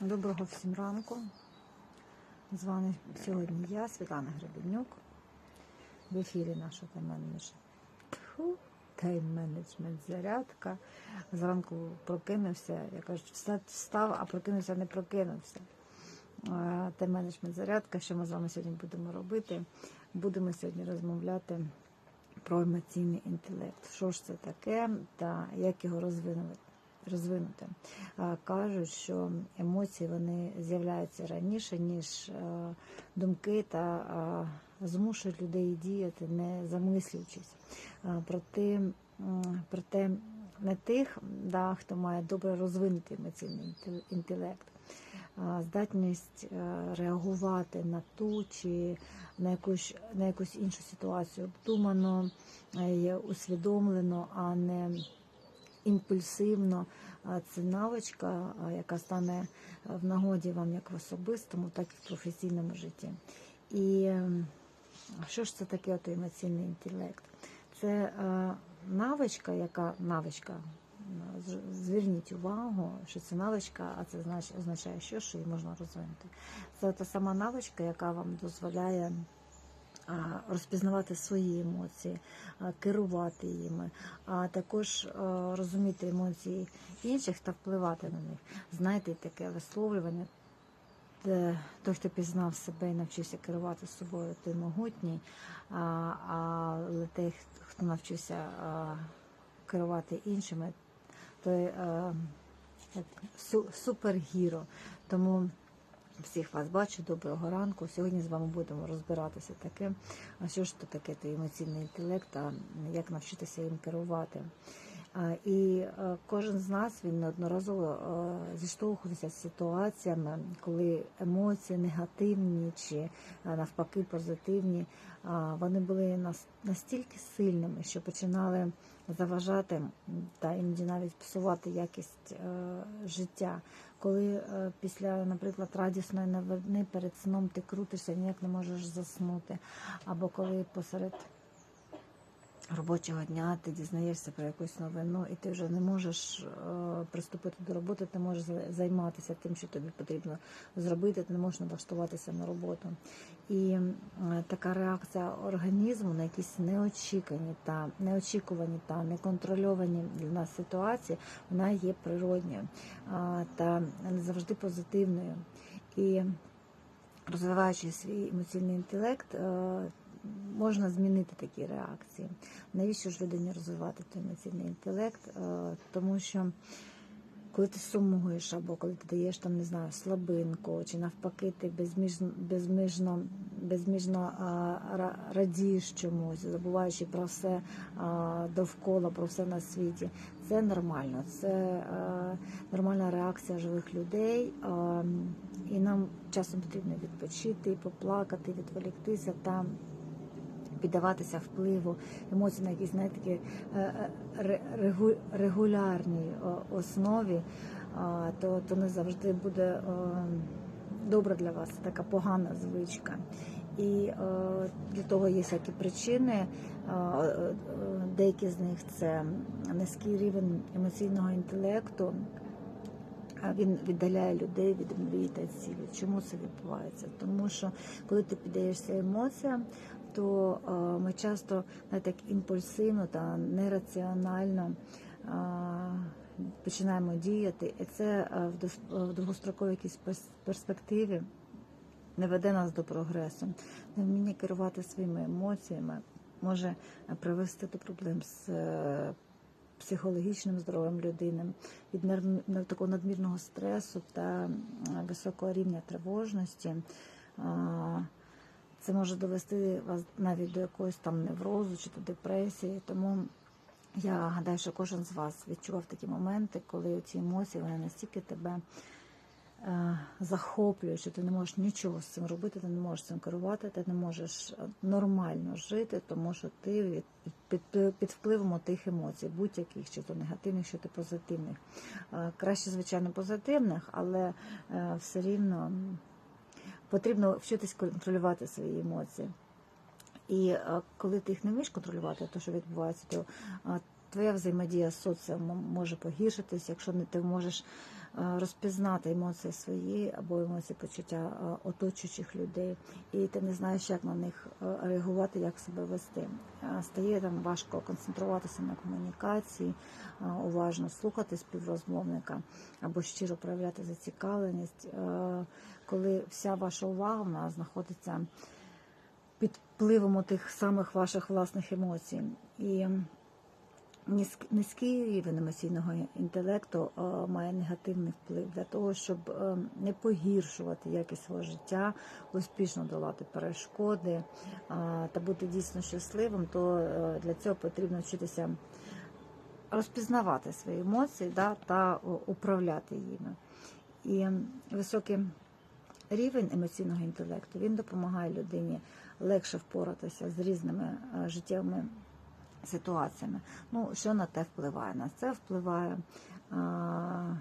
Доброго всім ранку. З вами сьогодні я, Світлана Гребенюк. В ефірі наша тайм-менеджмент зарядка. Зранку прокинувся, я кажу, встав, встав, а прокинувся, не прокинувся. Тайм-менеджмент зарядка. Що ми з вами сьогодні будемо робити? Будемо сьогодні розмовляти про емоційний інтелект. Що ж це таке та як його розвинути? Розвинути. Кажуть, що емоції вони з'являються раніше, ніж е, думки та змушують людей діяти, не замислюючись. Проте, проте не тих, да, хто має добре розвинутий емоційний інтел- інтелект. Здатність е, реагувати на ту чи на якусь, на якусь іншу ситуацію обдумано, е, усвідомлено, а не імпульсивно. Це навичка, яка стане в нагоді вам як в особистому, так і в професійному житті. І ем, що ж це таке от емоційний інтелект? Це е, навичка, яка навичка. Зверніть увагу, що це навичка, а це означає, що, що її можна розвинути. Це та сама навичка, яка вам дозволяє розпізнавати свої емоції, керувати їми, а також розуміти емоції інших та впливати на них. Знаєте, таке висловлювання, той, хто пізнав себе і навчився керувати собою, той могутній, але той, хто навчився керувати іншими, той супергіро. Тому всіх вас бачу, доброго ранку. Сьогодні з вами будемо розбиратися таке, а що ж то таке то емоційний інтелект, а як навчитися їм керувати. І е, кожен з нас він неодноразово е, зіштовхувався з ситуаціями, коли емоції негативні чи е, навпаки позитивні, вони були настільки сильними, що починали заважати та іноді навіть псувати якість життя. Коли після, наприклад, радісної новини перед сном ти крутишся, ніяк не можеш заснути, або коли посеред робочого дня ти дізнаєшся про якусь новину, і ти вже не можеш е, приступити до роботи, ти можеш займатися тим, що тобі потрібно зробити, ти не можеш налаштуватися на роботу. І е, така реакція організму на якісь неочікувані та неочікувані та неконтрольовані для нас ситуації, вона є природньою та не завжди позитивною. І розвиваючи свій емоційний інтелект, е, можна змінити такі реакції. Навіщо ж людині розвивати той емоційний інтелект? Е, Тому що коли ти сумуєш, або коли ти даєш там, не знаю, слабинку, чи навпаки, ти безміжно, безміжно, безміжно а, ра- радієш чомусь, забуваючи про все а, довкола, про все на світі. Це нормально, це е, нормальна реакція живих людей. е, і нам часом потрібно відпочити, поплакати, відволіктися та піддаватися впливу емоцій на якісь знаєте, такі, е, е, ре- регу- регулярній основі, то, то не завжди буде добре для вас, така погана звичка. І для того є всякі причини. Деякі з них це низький рівень емоційного інтелекту, він віддаляє людей від мрії та цілі. Чому це відбувається? Тому що коли ти піддаєшся емоціям, то е, ми часто знаєте, так імпульсивно та нераціонально е, починаємо діяти, і це е, в дос- в довгостроковій якійсь перспективі не веде нас до прогресу. Невміння керувати своїми емоціями може е, привести до проблем з е, психологічним здоров'ям людини, від такого надмірного стресу та е, високого рівня тривожності. Це може довести вас навіть до якогось там неврозу чи до депресії. Тому я гадаю, що кожен з вас відчував такі моменти, коли ці емоції вони настільки тебе е, захоплюють, що ти не можеш нічого з цим робити, ти не можеш цим керувати, ти не можеш е, нормально жити, тому що ти від, під, під, під впливом тих емоцій, будь-яких, чи то негативних, чи то позитивних. Е, Краще, звичайно, позитивних, але е, все рівно потрібно вчитись контролювати свої емоції. І е, коли ти їх не вмієш контролювати, то що відбувається, то е, твоя взаємодія з соціумом може погіршитись, якщо не ти можеш е, розпізнати емоції свої або емоції почуття е, оточуючих людей, і ти не знаєш, як на них е, реагувати, як себе вести. Стає там важко концентруватися на комунікації, уважно слухати співрозмовника або щиро проявляти зацікавленість, коли вся ваша увага вона знаходиться під впливом тих самих ваших власних емоцій. І низький рівень емоційного інтелекту е, має негативний вплив для того, щоб е, не погіршувати якість свого життя, успішно долати перешкоди е, та бути дійсно щасливим, то для цього потрібно вчитися розпізнавати свої емоції да, та управляти їми. І високий рівень емоційного інтелекту він допомагає людині легше впоратися з різними життєвими ситуаціями. Ну, що на те впливає? На це впливає. а,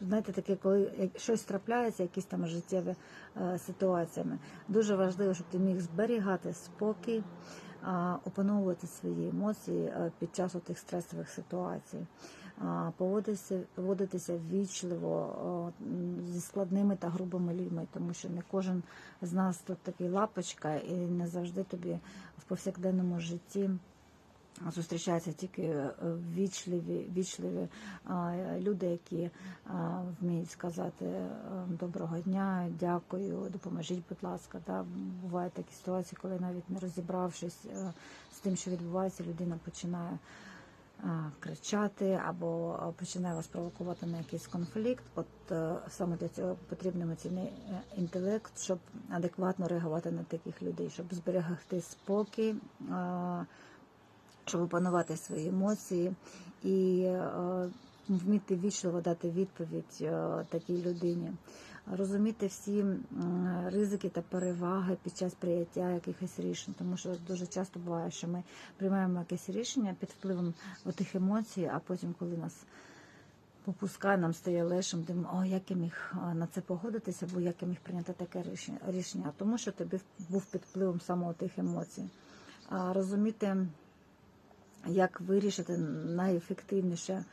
Знаєте, таке, коли щось трапляється, якісь там життєві е, ситуаціями, дуже важливо, щоб ти міг зберігати спокій, а, опановувати свої емоції е, під час тих стресових ситуацій, поводитися, поводитися ввічливо зі складними та грубими людьми, тому що не кожен з нас тут такий лапочка, і не завжди тобі в повсякденному житті. Зустрічаються тільки е, ввічливі, ввічливі люди, які вміють сказати е, доброго дня, дякую, допоможіть, будь ласка. Да? Бувають такі ситуації, коли навіть не розібравшись е, з тим, що відбувається, людина починає кричати або починає вас провокувати на якийсь конфлікт. От е, саме для цього потрібен емоційний е, інтелект, щоб адекватно реагувати на таких людей, щоб зберегти спокій. щоб опанувати свої емоції і е, вміти вічливо дати відповідь такій людині, розуміти всі ризики та переваги під час прийняття якихось рішень, тому що дуже часто буває, що ми приймаємо якесь рішення під впливом тих емоцій, а потім, коли нас попускає, нам стає легшим, думаємо, о, як я міг на це погодитися, або як я міг прийняти таке рішення, тому що тобі був під впливом саме тих емоцій. А, розуміти як вирішити найефективніше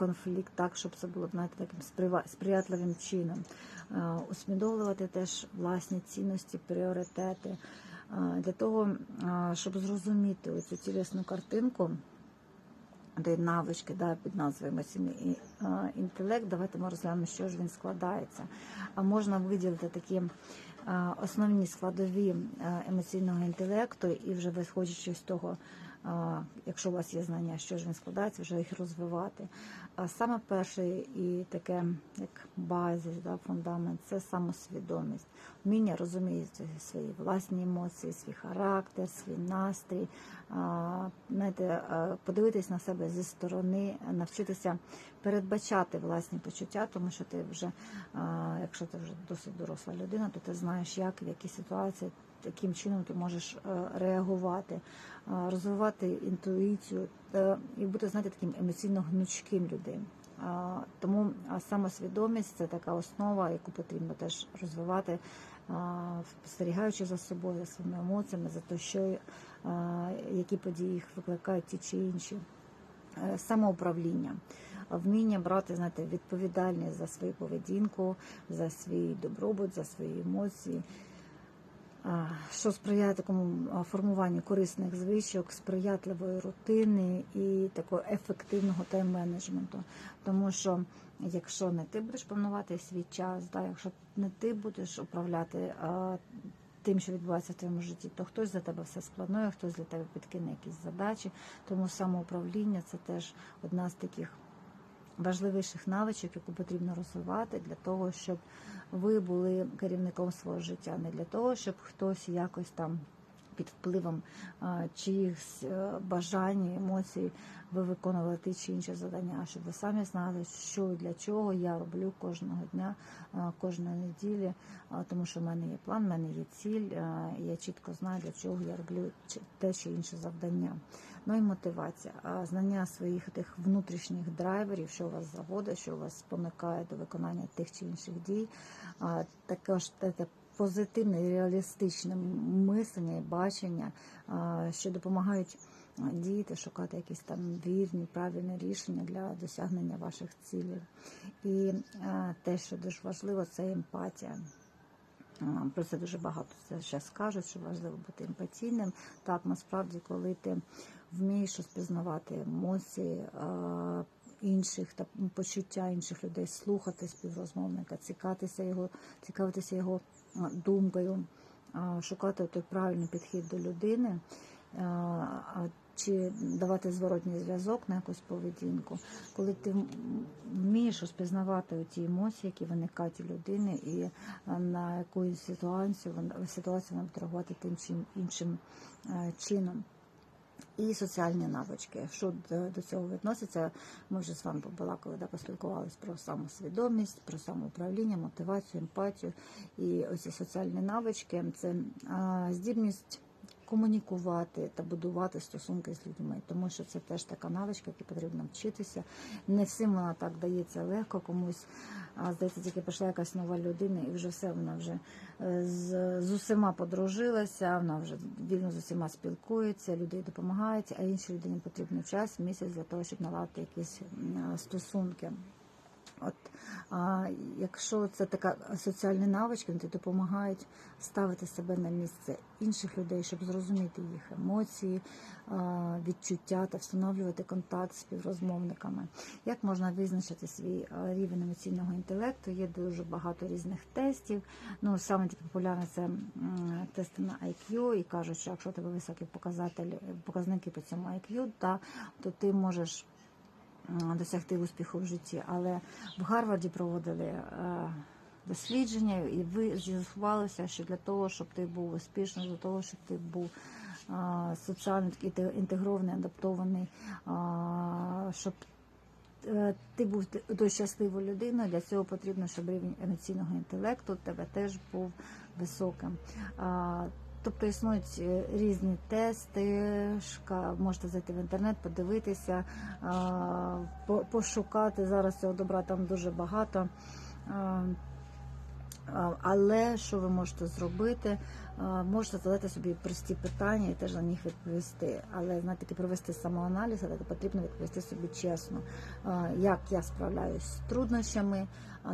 конфлікт так, щоб це було знаєте, таким сприятливим чином. А, Усвідомлювати теж власні цінності, пріоритети для того, щоб зрозуміти цю цілісну картинку. Де навички да, під назвою емоційний інтелект. Давайте ми розглянемо, що ж він складається. А можна виділити такі основні складові емоційного інтелекту, і вже виходячи з того, якщо у вас є знання, що ж він складається, вже їх розвивати. А саме перше і таке, як базис, да, фундамент, це самосвідомість, вміння розуміти свої власні емоції, свій характер, свій настрій, знаєте, подивитись на себе зі сторони, навчитися передбачати власні почуття, тому що ти вже, якщо ти вже досить доросла людина, то ти знаєш, як в якій ситуації. Яким чином ти можеш е, реагувати, е, розвивати інтуїцію і бути знаєте, таким емоційно гнучким людям. Тому самосвідомість це така основа, яку потрібно теж розвивати, спостерігаючи за собою, за своїми емоціями, за те, що які події їх викликають ті чи інші. Е, Самоуправління, вміння брати знаєте, відповідальність за свою поведінку, за свій добробут, за свої емоції. Що сприяє такому формуванню корисних звичок, сприятливої рутини і такого ефективного тайм-менеджменту. Тому що якщо не ти будеш планувати свій час, да, якщо не ти будеш управляти а, тим, що відбувається в твоєму житті, то хтось за тебе все спланує, хтось для тебе підкине якісь задачі. Тому самоуправління це теж одна з таких важливіших навичок, яку потрібно розвивати для того, щоб ви були керівником свого життя, не для того, щоб хтось якось там під впливом чиїхсь е, бажань, емоцій ви виконували ті чи інші завдання, щоб ви самі знали, що і для чого я роблю кожного дня, кожної неділі, тому що в мене є план, в мене є ціль, і я чітко знаю, для чого я роблю те чи інше завдання. Ну і мотивація, знання своїх тих внутрішніх драйверів, що вас заводить, що вас спонукає до виконання тих чи інших дій, також те позитивне і реалістичне мислення і бачення, що допомагають діяти, шукати якісь там вірні, правильні рішення для досягнення ваших цілей. І те, що дуже важливо, це емпатія. Про це дуже багато це ще скажуть, що важливо бути емпатійним. Так, насправді, коли ти вмієш розпізнавати емоції інших та почуття інших людей, слухати співрозмовника, цікавитися його, цікавитися його думкою, шукати той правильний підхід до людини. Чи давати зворотній зв'язок на якусь поведінку, коли ти вмієш розпізнавати ті емоції, які виникають у людини, і на яку ситуацію ситуацію вона буде реагувати тим чи іншим чином. І соціальні навички. Що до, цього відноситься, ми вже з вами побалакали, да, поспілкувалися про самосвідомість, про самоуправління, мотивацію, емпатію. І оці соціальні навички це здібність комунікувати та будувати стосунки з людьми, тому що це теж така навичка, яку потрібно вчитися. Не всім вона так дається легко, комусь а, здається, тільки прийшла якась нова людина, і вже все вона вже е, з, з усіма подружилася, вона вже вільно з усіма спілкується, людей допомагають, а іншій людині потрібно час, місяць для того, щоб наладити якісь стосунки. От а, якщо це така соціальні навички, вони допомагають ставити себе на місце інших людей, щоб зрозуміти їх емоції, відчуття та встановлювати контакт з співрозмовниками. Як можна визначити свій рівень емоційного інтелекту? Є дуже багато різних тестів. Ну саме такі популярні це тести на IQ, і кажуть, що якщо у тебе високі показники по цьому IQ, та, то ти можеш досягти успіху в житті. Але в Гарварді проводили е, дослідження, і ви з'ясувалося, що для того, щоб ти був успішним, для того, щоб ти був е, соціально інтегрований, адаптований, щоб е, ти був тою щасливою людиною, для цього потрібно, щоб рівень емоційного інтелекту тебе теж був високим. Тобто існують е, різні тести, шка- можете зайти в інтернет, подивитися, по- пошукати. Зараз цього добра там дуже багато. Але що ви можете зробити? Можете задати собі прості питання і теж на них відповісти. Але знаєте, таки провести самоаналіз, але потрібно відповісти собі чесно, як я справляюсь з труднощами,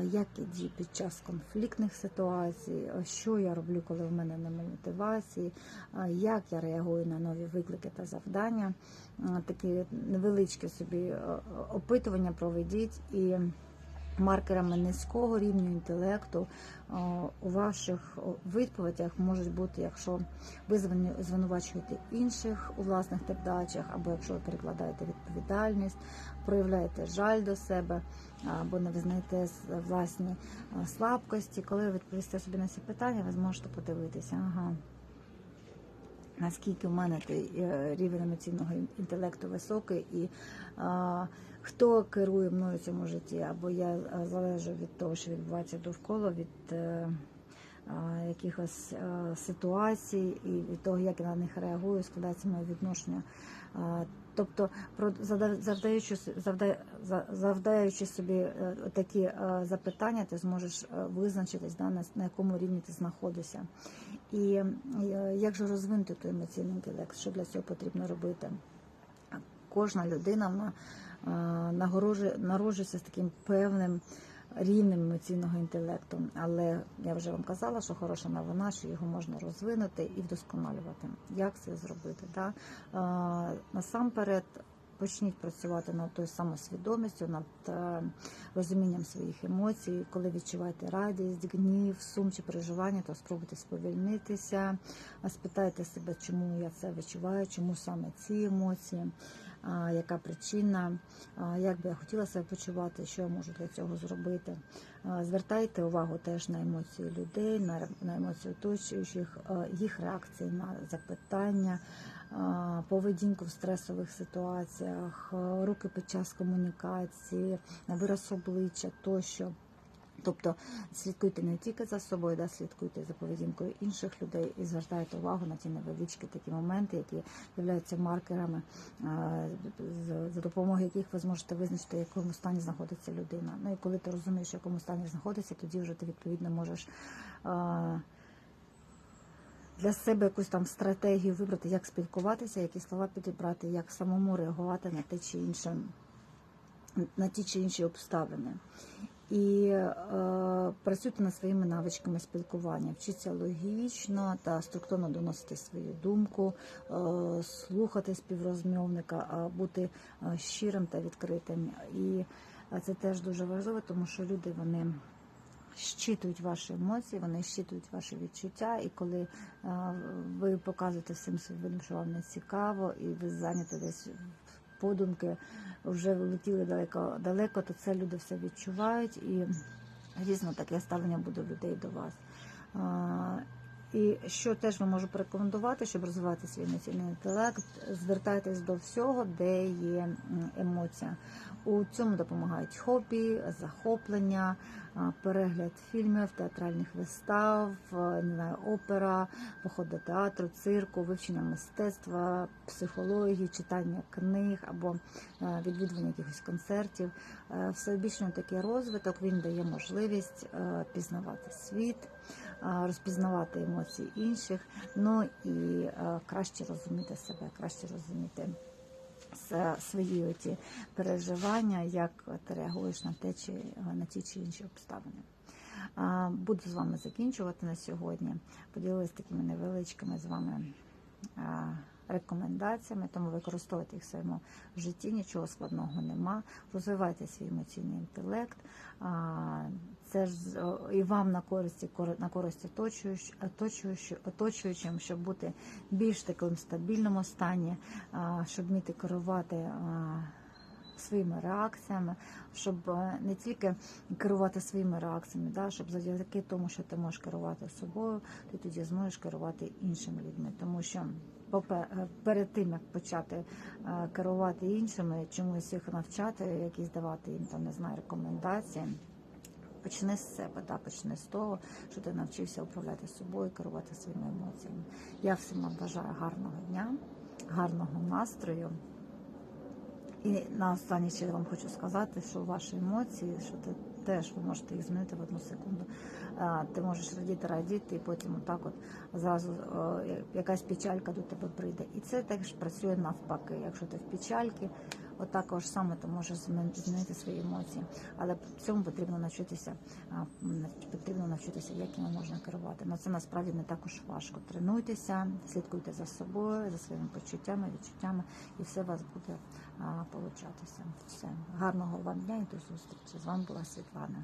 як я дію під час конфліктних ситуацій, що я роблю, коли в мене немає мотивації, як я реагую на нові виклики та завдання. Такі невеличкі собі опитування проведіть і маркерами низького рівня інтелекту у ваших відповідях можуть бути, якщо ви звинувачуєте інших у власних невдачах, або якщо ви перекладаєте відповідальність, проявляєте жаль до себе, або не визнаєте власні слабкості. Коли ви відповісте собі на ці питання, ви зможете подивитися, ага. Наскільки в мене той е, рівень емоційного інтелекту високий, і а, хто керує мною в цьому житті, або я е, залежу від того, що відбувається довкола, від е, якихось е, ситуацій і від того, як я на них реагую, складається моє відношення. Тобто, завдаючи завдаючи собі такі запитання, ти зможеш визначитись да, на, якому рівні ти знаходишся. І як же розвинути той емоційний інтелект? Що для цього потрібно робити? Кожна людина вона народжується з таким певним рівнем емоційного інтелекту. Але я вже вам казала, що хороша новина, що його можна розвинути і вдосконалювати. Як це зробити? Да? Насамперед. Почніть працювати над тою самосвідомістю, над е, розумінням своїх емоцій. Коли відчуваєте радість, гнів, сум чи переживання, то спробуйте сповільнитися, спитайте себе, чому я це відчуваю, чому саме ці емоції, яка причина, як би я хотіла себе почувати, що я можу для цього зробити. Звертайте увагу теж на емоції людей, на, емоції оточуючих, їх реакції на запитання, поведінку в стресових ситуаціях, руки під час комунікації, вираз обличчя тощо. Тобто слідкуйте не тільки за собою, да, слідкуйте за поведінкою інших людей і звертайте увагу на ті невеличкі такі моменти, які являються маркерами, за, допомогою яких ви зможете визначити, в якому стані знаходиться людина. Ну і коли ти розумієш, в якому стані знаходиться, тоді вже ти відповідно можеш. для себе якусь там стратегію вибрати, як спілкуватися, які слова підібрати, як самому реагувати на те чи інше, на ті чи інші обставини. І е, працюйте над своїми навичками спілкування, вчіться логічно та структурно доносити свою думку, е, слухати співрозмовника, а бути е, щирим та відкритим. І е, це теж дуже важливо, тому що люди вони щитують ваші емоції, вони щитують ваші відчуття, і коли е, ви показуєте всім своїм що вам не цікаво, і ви зайняті десь подумки, вже вилетіли далеко далеко, то це люди все відчувають, і різно таке ставлення буде людей до вас. І що теж ви можу порекомендувати, щоб розвивати свій емоційний інтелект, звертайтесь до всього, де є емоція. У цьому допомагають хобі, захоплення, перегляд фільмів, театральних вистав, не знаю, опера, поход до театру, цирку, вивчення мистецтва, психології, читання книг або е, відвідування якихось концертів. Е, Всебічний такий розвиток він дає можливість е, пізнавати світ, е, розпізнавати емоції інших, ну і е, краще розуміти себе, краще розуміти свої оті переживання, як ти реагуєш на те чи на ті чи інші обставини. Буду з вами закінчувати на сьогодні. Поділилися такими невеличкими з вами а, рекомендаціями, тому використовуйте їх в своєму житті, нічого складного нема. Розвивайте свій емоційний інтелект. Це ж і вам на користі кор- на користь оточуюч- оточуюч- оточуючим, щоб бути більш таким стабільному стані, щоб вміти керувати. Своїми реакціями, щоб е, не тільки керувати своїми реакціями, да, щоб завдяки тому, що ти можеш керувати собою, ти тоді зможеш керувати іншими людьми. Тому що е, перед тим як почати е, керувати іншими, чомусь їх навчати, якісь давати їм там не знаю рекомендації. Почни з себе, да, почни з того, що ти навчився управляти собою, керувати своїми емоціями. Я всім вам бажаю гарного дня, гарного настрою. І на останнє ще вам хочу сказати, що ваші емоції, що ти теж ви можете їх змінити в одну секунду. Ти можеш радіти, радіти, і потім отак от зразу якась печалька до тебе прийде. І це теж працює навпаки. Якщо ти в печальці, отакож саме то може змін- змінити свої емоції. Але цьому потрібно навчитися, потрібно навчитися, як ними можна керувати. Ну це насправді не також важко. Тренуйтеся, слідкуйте за собою, за своїми почуттями, відчуттями, і все у вас буде получатися. Все гарного вам дня і до зустрічі. З вами була Світлана.